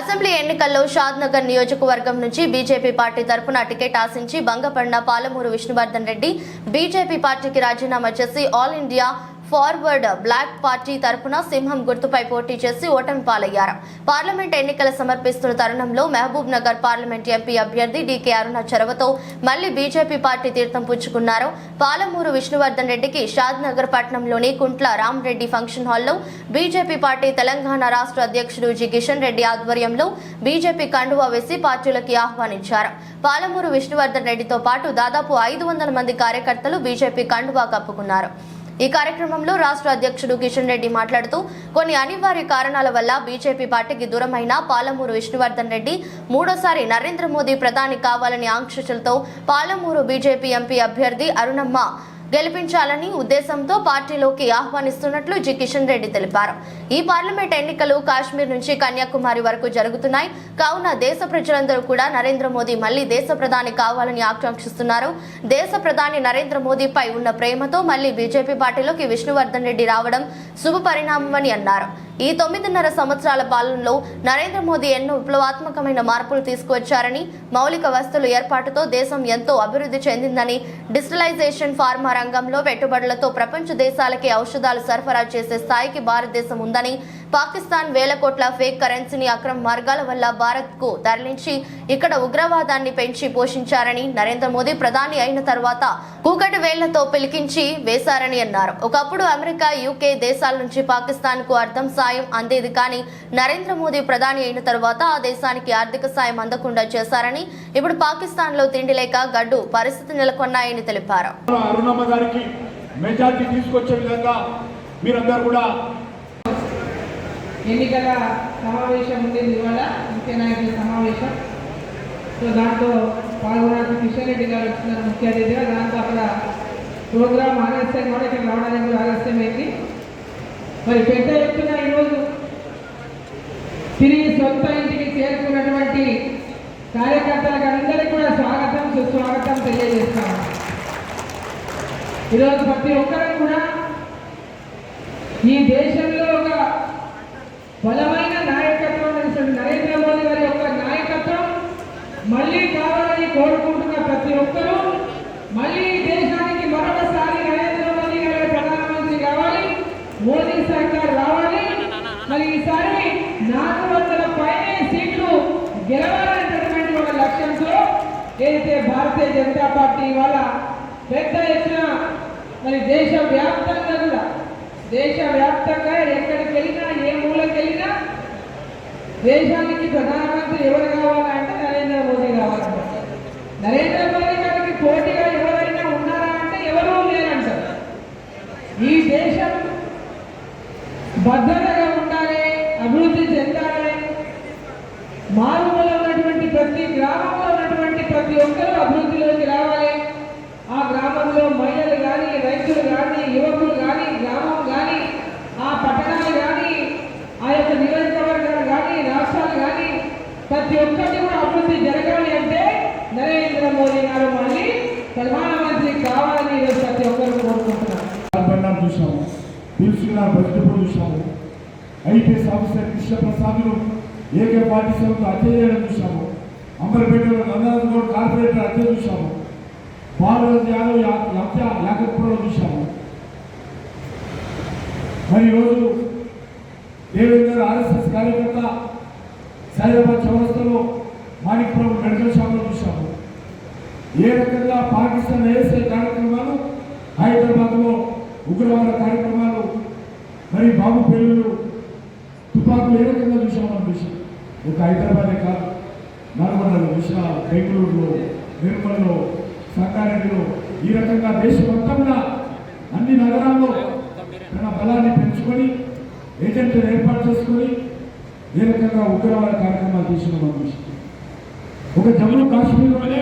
Assembly ఎన్నికల్లో షాద్నగర్ నియోజకవర్గం నుంచి బీజేపీ పార్టీ తరఫున టికెట్ ఆశించి భంగపడిన పాలమూరు విష్ణువర్ధన్ రెడ్డి బీజేపీ పార్టీకి రాజీనామా చేసి all India forward bloc party తరఫున సింహం గుర్తుపై పోటీ చేసి ఓటమి పాలయ్యారు. పార్లమెంట్ ఎన్నికల సమర్పిస్తున్న తరుణంలో మహబూబ్ నగర్ పార్లమెంట్ ఎంపీ అభ్యర్థి డీకే అరుణ చొరవతో మళ్ళీ బీజేపీ పార్టీ తీర్థం పుచ్చుకున్నారు. పాలమూరు విష్ణువర్ధన్ రెడ్డికి షాద్ నగర్ పట్టణంలోని కుంట్ల రామరెడ్డి ఫంక్షన్ హాల్లో బీజేపీ పార్టీ తెలంగాణ రాష్ట్ర అధ్యక్షుడు జి. కిషన్ రెడ్డి ఆధ్వర్యంలో బీజేపీ కండువా వేసి పార్టీలకి ఆహ్వానించారు. పాలమూరు విష్ణువర్ధన్ రెడ్డితో పాటు దాదాపు ఐదు వందల మంది కార్యకర్తలు బీజేపీ కండువా కప్పుకున్నారు. ఈ కార్యక్రమంలో రాష్ట్ర అధ్యక్షుడు కిషన్ రెడ్డి మాట్లాడుతూ కొన్ని అనివార్య కారణాల వల్ల బీజేపీ పార్టీకి దూరమైన పాలమూరు విష్ణువర్ధన్ రెడ్డి మూడోసారి నరేంద్ర మోదీ ప్రధాని కావాలని ఆంక్షలతో పాలమూరు బీజేపీ ఎంపీ అభ్యర్థి అరుణమ్మ గెలిపించాలని ఉద్దేశంతో పార్టీలోకి ఆహ్వానిస్తున్నట్లు జి కిషన్ రెడ్డి తెలిపారు. ఈ పార్లమెంట్ ఎన్నికలు కాశ్మీర్ నుంచి కన్యాకుమారి వరకు జరుగుతున్నాయి. కావున దేశ ప్రజలందరూ కూడా నరేంద్ర మోదీ మళ్ళీ దేశ ప్రధాని కావాలని ఆకాంక్షిస్తున్నారు. దేశ ప్రధాని నరేంద్ర మోదీపై ఉన్న ప్రేమతో మళ్ళీ బీజేపీ పార్టీలోకి విష్ణువర్ధన్ రెడ్డి రావడం శుభ పరిణామమని అన్నారు. ఈ తొమ్మిదిన్నర సంవత్సరాల పాలనలో నరేంద్ర మోదీ ఎన్నో విప్లవాత్మకమైన మార్పులు తీసుకువచ్చారని మౌలిక వస్తువుల ఏర్పాటుతో దేశం ఎంతో అభివృద్ధి చెందిందని డిజిటలైజేషన్ ఫార్మా రంగంలో పెట్టుబడులతో ప్రపంచ దేశాలకి ఔషధాలు సరఫరా చేసే స్థాయికి భారతదేశం ఉందని పాకిస్తాన్ వేల కోట్ల ఫేక్ కరెన్సీని అక్రమ మార్గాల వల్ల భారత్కు తరలించి ఇక్కడ ఉగ్రవాదాన్ని పెంచి పోషించారని నరేంద్ర మోదీ ప్రధాని అయిన తర్వాత కూకటి వేళ్ళతో పిలికించి వేశారని అన్నారు. ఒకప్పుడు అమెరికా యూకే దేశాల నుంచి పాకిస్తాన్కు అర్థం సాయం అందేది కానీ నరేంద్ర మోదీ ప్రధాని అయిన తర్వాత ఆ దేశానికి ఆర్థిక సాయం అందకుండా చేశారని ఇప్పుడు పాకిస్తాన్లో తిండి లేక గడ్డు పరిస్థితి నెలకొన్నాయని తెలిపారు. అరుణమ్మ గారికి మెజార్టీ తీసుకొచ్చే విధంగా మీరందరూ కూడా ఎన్నికల సమావేశం ఉండేది ఇవాళ ముఖ్య నాయకుల సమావేశం. సో దాంట్లో పాల్గొనడానికి కిషన్ రెడ్డి గారు వచ్చినారు ముఖ్య అతిథిగా. దాంతో అక్కడ ప్రోగ్రామ్ ఆలస్యం కూడా ఇక్కడ రావడానికి కూడా ఆలస్యం మరి పెద్ద ఎత్తున ఈరోజు తిరిగి సొంత ఇంటికి చేరుకున్నటువంటి కార్యకర్తలకు అందరికీ కూడా స్వాగతం సుస్వాగతం తెలియజేస్తాను. ఈరోజు ప్రతి ఒక్కరూ కూడా ఈ దేశంలో బలమైన నాయకత్వం ఉన్నటువంటి నరేంద్ర మోదీ గారి యొక్క నాయకత్వం మళ్ళీ కావాలని కోరుకుంటున్న ప్రతి ఒక్కరూ మళ్ళీ దేశానికి మరొకసారి నరేంద్ర మోదీ గారి ప్రధానమంత్రి కావాలి మోదీ సర్కార్ రావాలి. మరి ఈసారి నాలుగు వందల పైనే సీట్లు గెలవాలనేటటువంటి ఒక లక్ష్యంతో ఏదైతే భారతీయ జనతా పార్టీ ఇవాళ పెద్ద ఎత్తున మరి దేశ వ్యాప్తంగా కూడా దేశ వ్యాప్తంగా ఎక్కడికి వెళ్ళినా ఏ మూలకి వెళ్ళినా దేశానికి ప్రధానమంత్రి ఎవరు కావాలంటే నరేంద్ర మోదీ కావాలంట నరేంద్ర మోదీ గారికి పోటీగా ఎవరైనా ఉన్నారా అంటే ఎవరూ లేరంటారు. ఈ దేశం భద్రతగా ఉండాలి అభివృద్ధి చెందాలి. మారుమూల ఉన్నటువంటి ప్రతి గ్రామంలో ఉన్నటువంటి ప్రతి ఒక్కరూ అభివృద్ధిలోకి రావాలి. ఆ గ్రామంలో మహిళలు కానీ రైతులు కానీ యువకులు కానీ గ్రామం ఆ పట్టణాలు కానీ ఆ యొక్క నియోజకవర్గాలు కానీ రాష్ట్రాలు కానీ ప్రతి ఒక్కటి కూడా అభివృద్ధి జరగాలి అంటే నరేంద్ర మోదీ గారు మళ్ళీ ప్రధానమంత్రి కావాలని ప్రతి ఒక్కరు కోరుకుంటున్నారు. పరిణామం చూసాము పిలుచుకున్న బతికిప్పుడు చూసాము ఐపీఎస్ ఆఫీసర్ కృష్ణప్రసాద్ను ఏకే పార్టీ సభకు హత్య చేయడం చూసాము అంబర్పేటలో నందనాథ్ కార్పొరేటర్ హత్య చూసాము బాలరాజ్ యాదవ్ యా- హత్య యాకత్పురంలో చూసాము మరి ఈరోజు దేవేందర్ ఆర్ఎస్ఎస్ కార్యకర్త సైదాబాద్ చౌరస్తలో మాణిక్పురం మెడికల్ షాప్లో చూశాము. ఏ రకంగా పాకిస్తాన్ ఏఎస్ఐ కార్యక్రమాలు హైదరాబాద్లో ఉగ్రవాద కార్యక్రమాలు మరి బాబు పెళ్ళిళ్ళు తుపాకులు ఏ రకంగా చూసామని విషయం ఒక హైదరాబాదే కాదు నల్గొండలో చూసిన బెంగళూరులో నిర్మల్లో సంగారెడ్డిలో ఈ రకంగా దేశం అన్ని నగరాల్లో తన బలాన్ని పెంచుకొని ఏజెంట్లు ఏర్పాటు చేసుకొని ఏ రకంగా ఉగ్రవాద కార్యక్రమాలు చేసిన మనం ఒక జమ్మూ కాశ్మీర్లోనే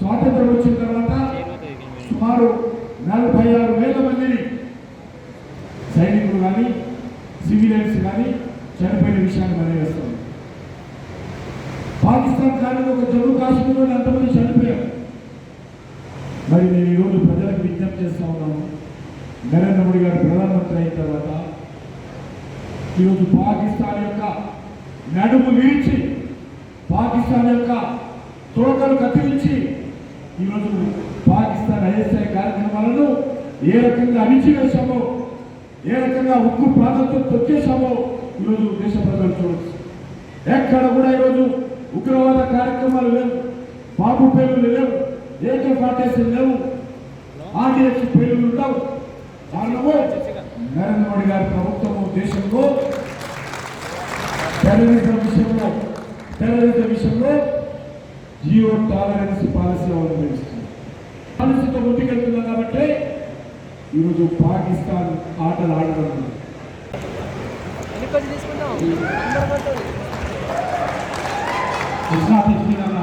స్వాతంత్రం వచ్చిన తర్వాత సుమారు నలభై ఆరు వేల మందిని సైనికులు కానీ సివిలియన్స్ కానీ చనిపోయిన విషయాన్ని మనం వేస్తాం పాకిస్తాన్ కానీ ఒక జమ్మూ కాశ్మీర్లోనే ఎంతమంది చనిపోయారు. మరి నేను ఈరోజు ప్రజలకు విజ్ఞప్తి చేస్తా ఉన్నాను. నరేంద్ర మోడీ గారు ప్రధానమంత్రి అయిన తర్వాత ఈరోజు పాకిస్తాన్ యొక్క నడుము విరిచి పాకిస్తాన్ యొక్క తోకలు కత్తిరించి ఈరోజు పాకిస్తాన్ ఐఎస్ఐ కార్యక్రమాలను ఏ రకంగా అణిచివేశామో ఏ రకంగా ఉక్కు ప్రాంతంతో తొక్కేశామో ఈరోజు దేశ ప్రజలు చూడవచ్చు ఎక్కడ కూడా ఈరోజు ఉగ్రవాద కార్యక్రమాలు లేవు బాబు పేర్లు లేవు ఏకే పార్టీస్ లేవు ఆర్డీఎక్స్ పేర్లు ఉండవు. కారణము నరేంద్ర మోడీ గారి ప్రభుత్వము దేశంలో టెర్రరిజం విషయంలో టెర్రరిజం విషయంలో జియో టాలరెన్స్ పాలసీ అవలంబిస్తుంది పాలసీతో ముందుకెళ్తున్నాం కాబట్టి ఈరోజు పాకిస్తాన్ ఆటలు ఆడడం లేదు. కృష్ణా తీసుకున్న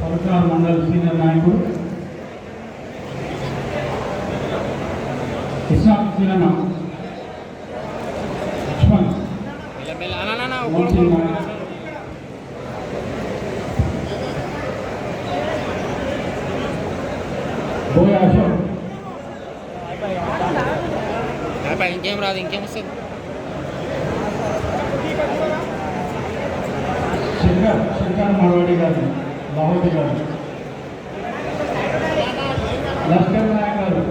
పవిత్ర మండలి సీనియర్ నాయకుడు కృష్ణా తీసుకున్న లక్ష్మణ్ మంచి నాయకుడు. బోయ అశోక్ అయిపోయి ఇంకేం రాదు ఇంకేం వస్తుంది శంకర్ శంకర్ మనవడి గారు లాహోటి గారు లష్కర్ నాయక్ గారు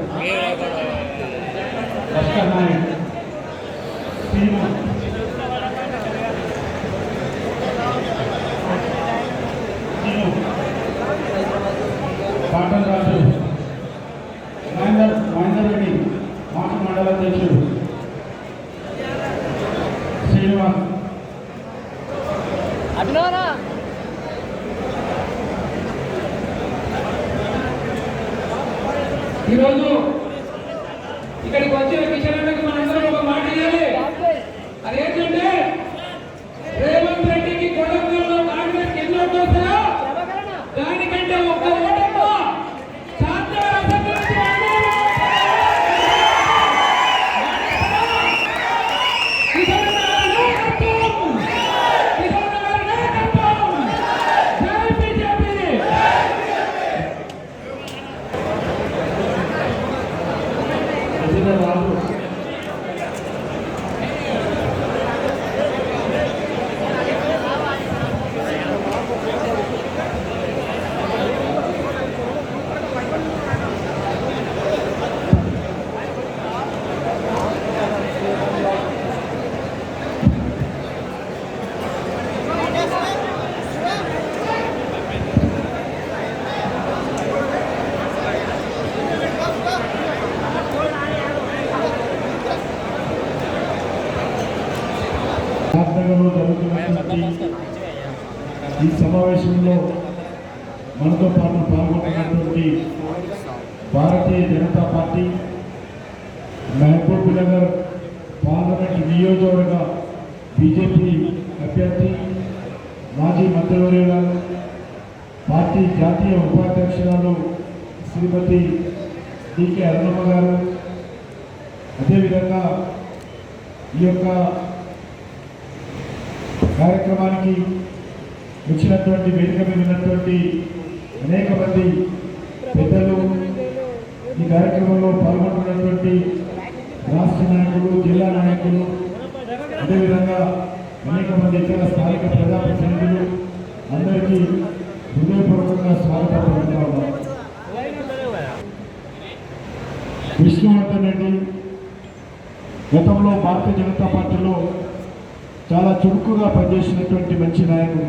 ఈరోజు ఇక్కడికి వచ్చిన కిషన్ అన్నకి మనందరం ఒక మాట ఇవ్వాలి అదేంటంటే రేవంత్ రెడ్డికి కొడంగల్లో కాంగ్రెస్ ఎన్ని ఓట్లు వస్తాయో దానికంటే ఒక్క ఓటమ్మా చార్టర్ అసెంబ్లీ నుంచి కిషన్ అన్న గారి నాయకత్వం! కిషన్ అన్న గారి నాయకత్వం! జై బీజేపీ! ప్రసిద్ధ రాజు రాజ్యాంగంలో జరుగుతున్నటువంటి ఈ సమావేశంలో మనతో పాటు పాల్గొంటున్నటువంటి భారతీయ జనతా పార్టీ మహబూబ్ నగర్ పార్లమెంట్ నియోజకవర్గ బీజేపీ అభ్యర్థి మాజీ మంత్రివర్యులు పార్టీ జాతీయ ఉపాధ్యక్షురాలు శ్రీమతి డికే అరుణమ్మ గారు. అదేవిధంగా ఈ యొక్క కార్యక్రమానికి వచ్చినటువంటి వేదిక మీద ఉన్నటువంటి అనేక మంది పెద్దలు ఈ కార్యక్రమంలో పాల్గొంటున్నటువంటి రాష్ట్ర నాయకులు జిల్లా నాయకులు అదేవిధంగా అనేక మంది ఇతర స్థానిక ప్రజాప్రతినిధులు అందరికీ హృదయపూర్వకంగా స్వాగతం పలుకుతా విష్ణువర్ధన్ రెడ్డి గతంలో భారతీయ జనతా పార్టీలో చాలా చురుకుగా పనిచేసినటువంటి మంచి నాయకుడు.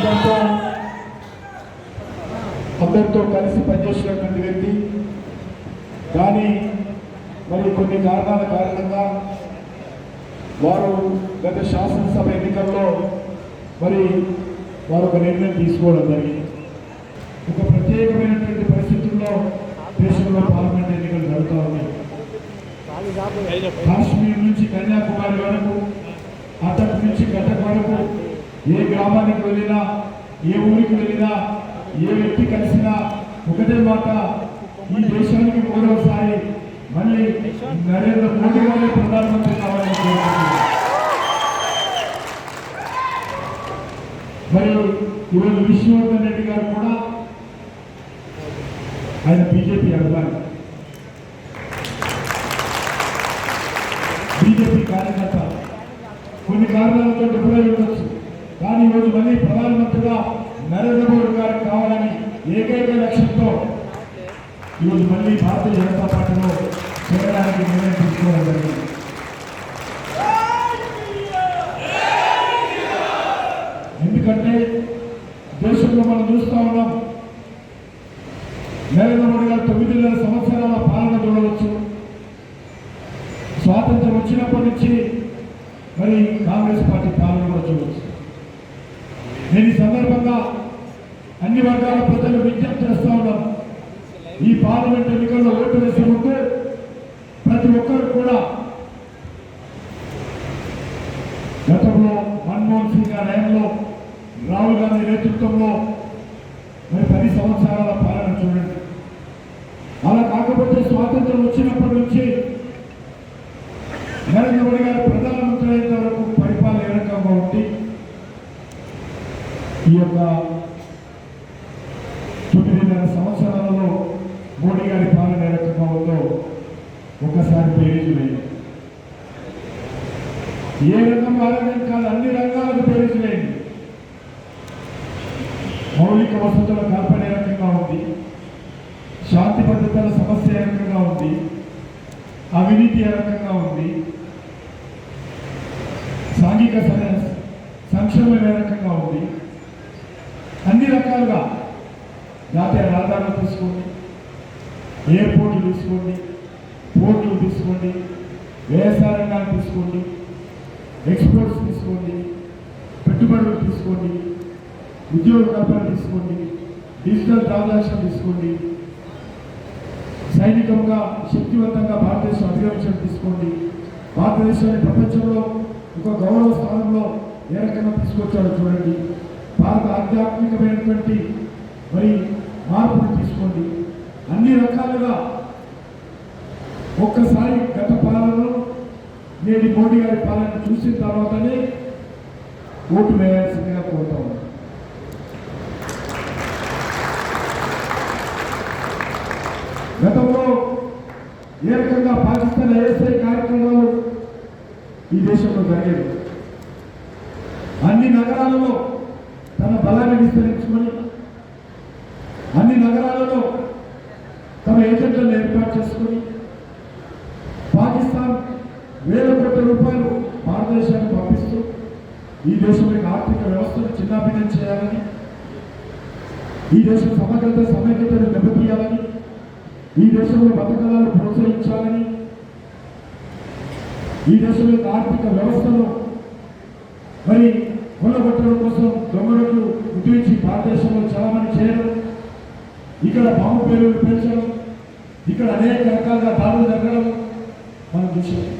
అందరితో అందరితో కలిసి పనిచేసినటువంటి వ్యక్తి. కానీ మరి కొన్ని కారణాల కారణంగా వారు గత శాసనసభ ఎన్నికల్లో మరి వారు ఒక నిర్ణయం తీసుకోవడం జరిగింది. ఒక ప్రత్యేకమైనటువంటి పరిస్థితుల్లో దేశంలో పార్లమెంట్ ఎన్నికలు జరుగుతూ ఉన్నాయి. కాశ్మీర్ నుంచి కన్యాకుమారి వరకు అతడి నుంచి కటక్ వరకు ఏ గ్రామానికి వెళ్ళినా ఏ ఊరికి వెళ్ళినా ఏ వ్యక్తి కలిసినా ఒకటే మాట ఈ దేశానికి మూడవసారి మళ్ళీ నరేంద్ర మోడీ గారే ప్రధానమంత్రి కావాలని మరియు ఈరోజు విష్ణువర్ధన్ రెడ్డి గారు కూడా ఆయన బీజేపీ అభిమాని. బీజేపీ కార్యకర్త. కొన్ని కారణాలతో డిఫరెంట్ ఈరోజు మళ్ళీ ప్రధానమంత్రిగా నరేంద్ర మోడీ గారు కావాలని ఏకైక లక్ష్యంతో ఈరోజు మళ్ళీ భారతీయ జనతా పార్టీలో చేరడానికి నిర్ణయం తీసుకోవడం జరిగింది. ఎందుకంటే దేశంలో మనం చూస్తూ ఉన్నాం నరేంద్ర మోడీ గారు తొమ్మిదిన్నర సంవత్సరాల పాలన చూడవచ్చు. స్వాతంత్రం వచ్చినప్పటి నుంచి మరి కాంగ్రెస్ పార్టీ పాలన కూడా చూడవచ్చు నేను ఈ సందర్భంగా అన్ని వర్గాల ప్రజలు విజ్ఞప్తి చేస్తా ఉన్నాం ఈ పార్లమెంట్ ఎన్నికల్లో ఓటు వేసే ముందు ప్రతి ఒక్కరు కూడా గతంలో మన్మోహన్ సింగ్ గారి హయాంలో రాహుల్ గాంధీ నేతృత్వంలో మరి పది సంవత్సరాల పాలన చూడండి. అలా కాకపోతే స్వాతంత్రం వచ్చినప్పటి నుంచి నరేంద్ర మోడీ గారు ప్రధానమంత్రి అయిన వరకు పరిపాలన ఏ రకంగా ఉంది ఈ యొక్క తొమ్మిదిన్నర సంవత్సరాలలో మోడీ గారి పాలన ఏ రకంగా ఉందో ఒకసారి పేరు ఏ రకం ఆరోగ్యం కాదు అన్ని రంగాలకు పేరు వేయండి మౌలిక వసతుల కల్పన ఏ రకంగా ఉంది శాంతి భద్రతల సమస్య ఏ రకంగా ఉంది అవినీతి ఏ రకంగా ఉంది? సాంఘిక సంక్షేమం ఏ రకంగా ఉంది? అన్ని రకాలుగా. జాతీయ రహదారులు తీసుకోండి. ఎయిర్పోర్ట్లు తీసుకోండి. పోర్టులు తీసుకోండి. వ్యవసాయ రంగాన్ని తీసుకోండి. ఎక్స్పోర్ట్స్ తీసుకోండి. పెట్టుబడులు తీసుకోండి. ఉద్యోగ కల్పన తీసుకోండి. డిజిటల్ ట్రాన్సాక్షన్ తీసుకోండి. సైనికంగా శక్తివంతంగా భారతదేశం అధిగమించడం తీసుకోండి. భారతదేశాన్ని ప్రపంచంలో ఒక గౌరవ స్థానంలో ఏ రకంగా తీసుకొచ్చాడో చూడండి. భారత ఆధ్యాత్మికమైనటువంటి మరి మార్పులు తీసుకోండి. అన్ని రకాలుగా ఒక్కసారి గత పాలనలో నేటి మోడీ గారి పాలన చూసిన తర్వాతనే ఓటు వేయాల్సిందిగా కోరుతా ఉన్నాను గతంలో ఏ రకంగా పాకిస్తాన్ ఐఎస్ఐ కార్యక్రమాలు ఈ దేశంలో జరిగేది అన్ని నగరాలలో తన బలాన్ని విస్తరించుకొని అన్ని నగరాలలో తమ ఏజెంట్లను ఏర్పాటు చేసుకొని పాకిస్తాన్ వేల కోట్ల రూపాయలు భారతదేశానికి పంపిస్తూ ఈ దేశంలో ఆర్థిక వ్యవస్థను చిన్నాభిన్నం చేయాలని ఈ దేశం సమగ్రత సమైక్యతను దెబ్బతీయాలని ఈ దేశంలో బతకలాలు ప్రోత్సహించాలని ఈ దేశంలో యొక్క ఆర్థిక వ్యవస్థను మరి కొల్లగొట్టడం కోసం దొంగలకు ఉద్యోగించి భారతదేశంలో చలామణి చేయడం ఇక్కడ బాంబు పేరు పెంచడం ఇక్కడ అనేక రకాలుగా దాడులు జరగడం మనం చూసాం